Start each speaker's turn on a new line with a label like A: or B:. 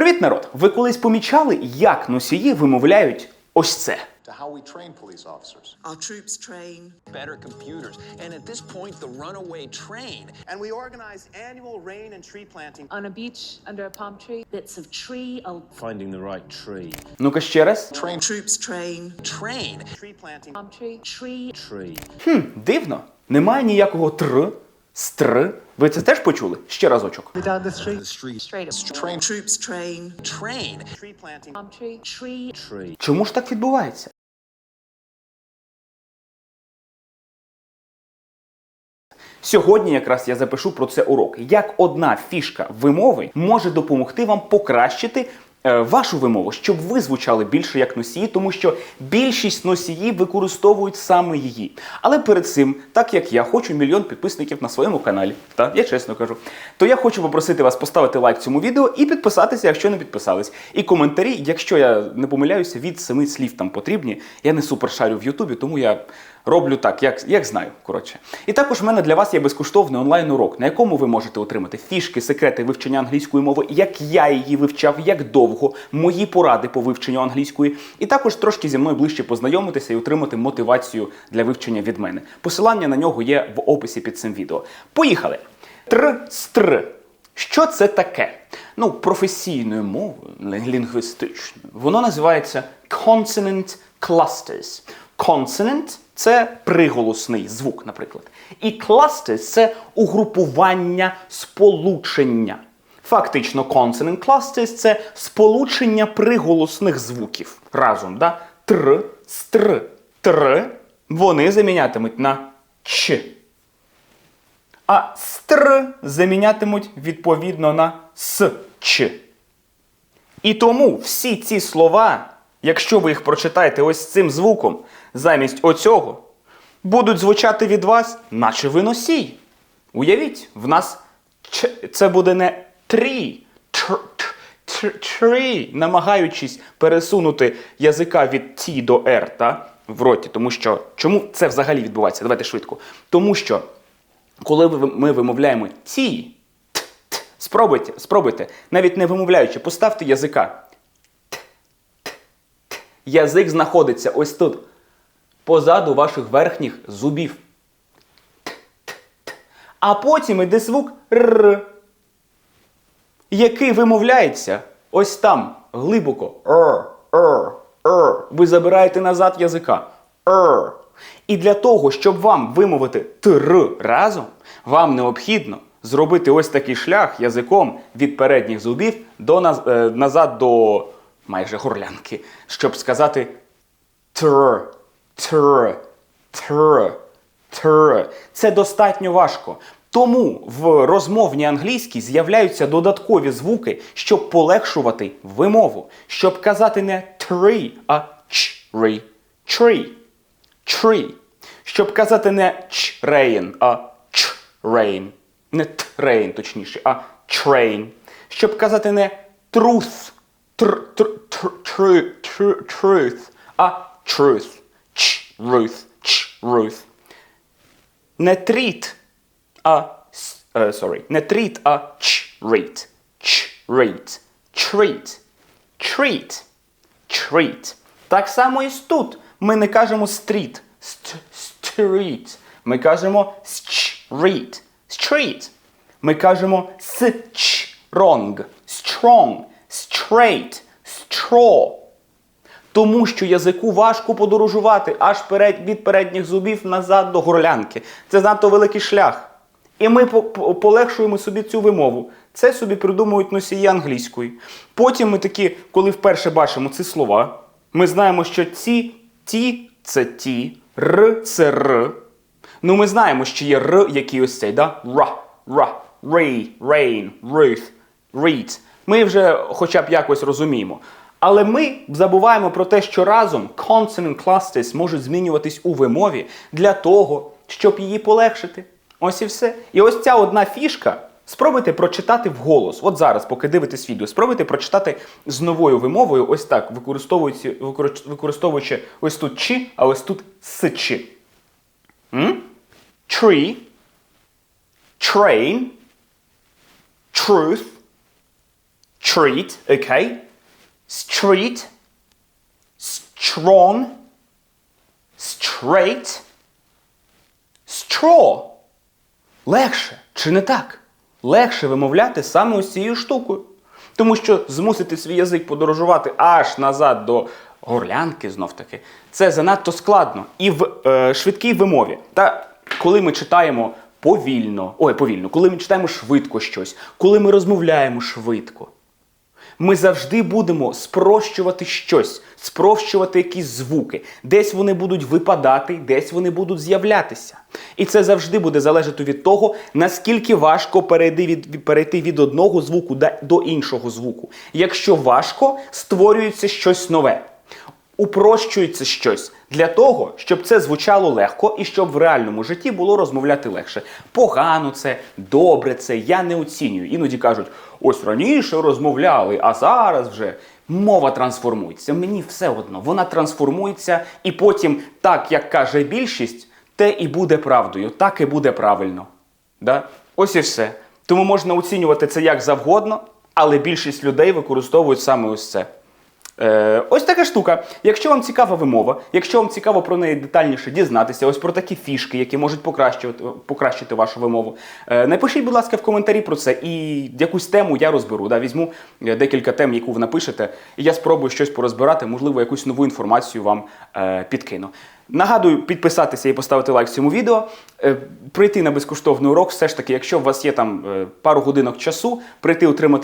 A: Привіт, народ! Ви колись помічали, як носії вимовляють ось це?
B: to how we train police officers.
C: Our troops train.
D: better computers. And at this point, the runaway train.
E: And we organize annual rain and tree planting
F: on a beach under a palm tree.
G: bits of tree al-
H: finding the right tree.
A: Ну-ка ще раз.
B: Train
C: Troops train.
D: Train.
E: tree planting
F: Palm tree.
G: tree
H: Tree.
A: Хм, дивно. Немає ніякого тр, стр. Ви це теж почули? Ще разочок. Чому ж так відбувається? Сьогодні якраз я запишу про це урок. Як одна фішка вимови може допомогти вам покращити вашу вимову, щоб ви звучали більше як носії, тому що більшість носіїв використовують саме її. Але перед цим, так як я хочу мільйон підписників на своєму каналі, та я чесно кажу, то я хочу попросити вас поставити лайк цьому відео і підписатися, якщо не підписались. І коментарі, якщо я не помиляюся, від семи слів там потрібні. Я не супершарю в Ютубі, тому я роблю так, як, як знаю. Коротше. І також в мене для вас є безкоштовний онлайн-урок, на якому ви можете отримати фішки, секрети вивчення англійської мови, як я її вивчав, як довго, мої поради по вивченню англійської, і також трошки зі мною ближче познайомитися і отримати мотивацію для вивчення від мене. Посилання на нього є в описі під цим відео. Поїхали! Тр-стр. Що це таке? Ну, професійною мовою, лінгвістичною, воно називається consonant clusters. Consonant – це приголосний звук, наприклад. І clusters – це угрупування, сполучення. Фактично, consonant clusters – це сполучення приголосних звуків. Разом, да? Тр, стр, тр, вони замінятимуть на ч а стр замінятимуть відповідно на с ч. І тому всі ці слова, якщо ви їх прочитаєте ось цим звуком, замість оцього, будуть звучати від вас, наче ви носій. Уявіть, в нас це буде не трі, тр, тр, тр, трі, намагаючись пересунути язика від ті до р, та, в роті. Тому що чому це взагалі відбувається? Давайте швидко. Тому що коли ми вимовляємо ті, спробуйте, спробуйте, навіть не вимовляючи, поставте язика. Язик знаходиться ось тут, позаду ваших верхніх зубів. А потім іде звук р, який вимовляється ось там, глибоко. Ви забираєте назад язика. І для того, щоб вам вимовити тр разом, вам необхідно зробити ось такий шлях язиком від передніх зубів до е, назад до майже горлянки, щоб сказати тр, тр, тр, тр. Це достатньо важко. Тому в розмовній англійській з'являються додаткові звуки, щоб полегшувати вимову, щоб казати не tree, а чрі, tree, tree. Щоб казати не train, а train. Не train, точніше, а train. Щоб казати не truth, тр, тр, тр, тр, тр, truth, а truth, truth, truth. Не treat, а е, sorry, не treat, а treat, treat, treat, treat, treat. Так само і тут. Ми не кажемо street, ст- street. Ми кажемо street, street. Ми кажемо strong, strong, straight, straw. Тому що язику важко подорожувати аж перед, від передніх зубів назад до горлянки. Це занадто великий шлях. І ми по- по- полегшуємо собі цю вимову. Це собі придумують носії англійської. Потім ми такі, коли вперше бачимо ці слова, ми знаємо, що ці, ті це ті, р це р. Ну, ми знаємо, що є р, який ось цей, да? Ра, ра, рей, рейн, ruth, read. Ми вже хоча б якось розуміємо. Але ми забуваємо про те, що разом consonant clusters можуть змінюватись у вимові для того, щоб її полегшити. Ось і все. І ось ця одна фішка. Спробуйте прочитати вголос. От зараз, поки дивитесь відео, спробуйте прочитати з новою вимовою, ось так, використовуючи, використовуючи ось тут чи, а ось тут сичі. М? Tree, train, truth, Street, окей. Street. Strong. Straight. Straw. Легше, чи не так? Легше вимовляти саме ось цією штукою. Тому що змусити свій язик подорожувати аж назад до горлянки, знов таки, це занадто складно і в е, швидкій вимові. Та коли ми читаємо повільно, ой, повільно, коли ми читаємо швидко щось, коли ми розмовляємо швидко, ми завжди будемо спрощувати щось, спрощувати якісь звуки. Десь вони будуть випадати, десь вони будуть з'являтися. І це завжди буде залежати від того, наскільки важко перейти від, перейти від одного звуку до іншого звуку. Якщо важко, створюється щось нове. Упрощується щось для того, щоб це звучало легко і щоб в реальному житті було розмовляти легше. Погано це, добре це, я не оцінюю. Іноді кажуть, ось раніше розмовляли, а зараз вже мова трансформується. Мені все одно, вона трансформується, і потім, так як каже більшість, те і буде правдою, так і буде правильно. Да? Ось і все. Тому можна оцінювати це як завгодно, але більшість людей використовують саме ось це. Е, ось така штука. Якщо вам цікава вимова, якщо вам цікаво про неї детальніше дізнатися, ось про такі фішки, які можуть покращувати, покращити вашу вимову, е, напишіть, будь ласка, в коментарі про це, і якусь тему я розберу. Да, візьму е, декілька тем, яку ви напишете, і я спробую щось порозбирати, можливо, якусь нову інформацію вам е, підкину. Нагадую, підписатися і поставити лайк цьому відео, прийти на безкоштовний урок. Все ж таки, якщо у вас є там пару годинок часу, прийти отримати